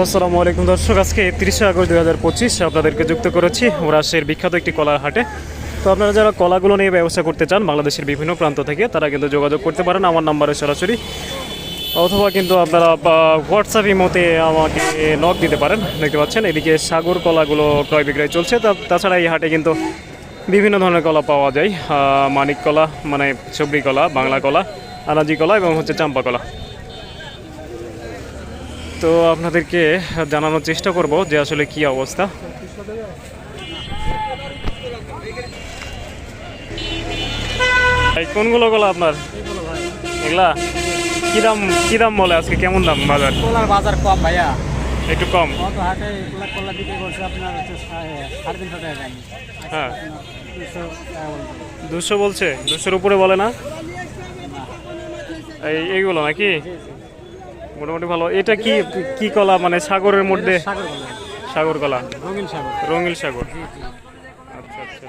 আসসালামু আলাইকুম। দর্শক, আজকে তিরিশে আগস্ট দুই হাজার পঁচিশ, আপনাদেরকে যুক্ত করেছি রাজশাহীর বিখ্যাত একটি কলার হাটে। তো আপনারা যারা কলাগুলো নিয়ে ব্যবসা করতে চান বাংলাদেশের বিভিন্ন প্রান্ত থেকে, তারা কিন্তু যোগাযোগ করতে পারেন। আমার নাম্বারে সরাসরি। অথবা কিন্তু আপনারা হোয়াটসঅ্যাপ ইমোতে আমাকে নক দিতে পারেন। দেখতে পাচ্ছেন, এদিকে সাগর কলাগুলো ক্রয় বিক্রয় চলছে। তাছাড়া এই হাটে কিন্তু বিভিন্ন ধরনের কলা পাওয়া যায়। মানিক কলা মানে সবরি কলা, বাংলা কলা, আনাজি কলা এবং হচ্ছে চাম্পা কলা। তো আপনাদেরকে জানানোর চেষ্টা করব যে আসলে কি অবস্থা। কোনগুলো কলা আপনার? এগুলা? কি দাম কি দাম বলে আজকে? কেমন দাম বাজার? কলার বাজার কম ভাইয়া। একটু কম। কত হাটে কলা কলা বিক্রি করছে আপনার হচ্ছে সাড়ে সাড়ে তিনশো টাকা দাম হ্যাঁ। দুশো বলছে। দুশো বলছে? দুশোর উপরে বলে না? এই এইগুলো নাকি? মোটামুটি ভালো। এটা কি কি কলা? মানে সাগরের মধ্যে সাগর কলা। রঙিন সাগর। রঙিন সাগর। আচ্ছা আচ্ছা।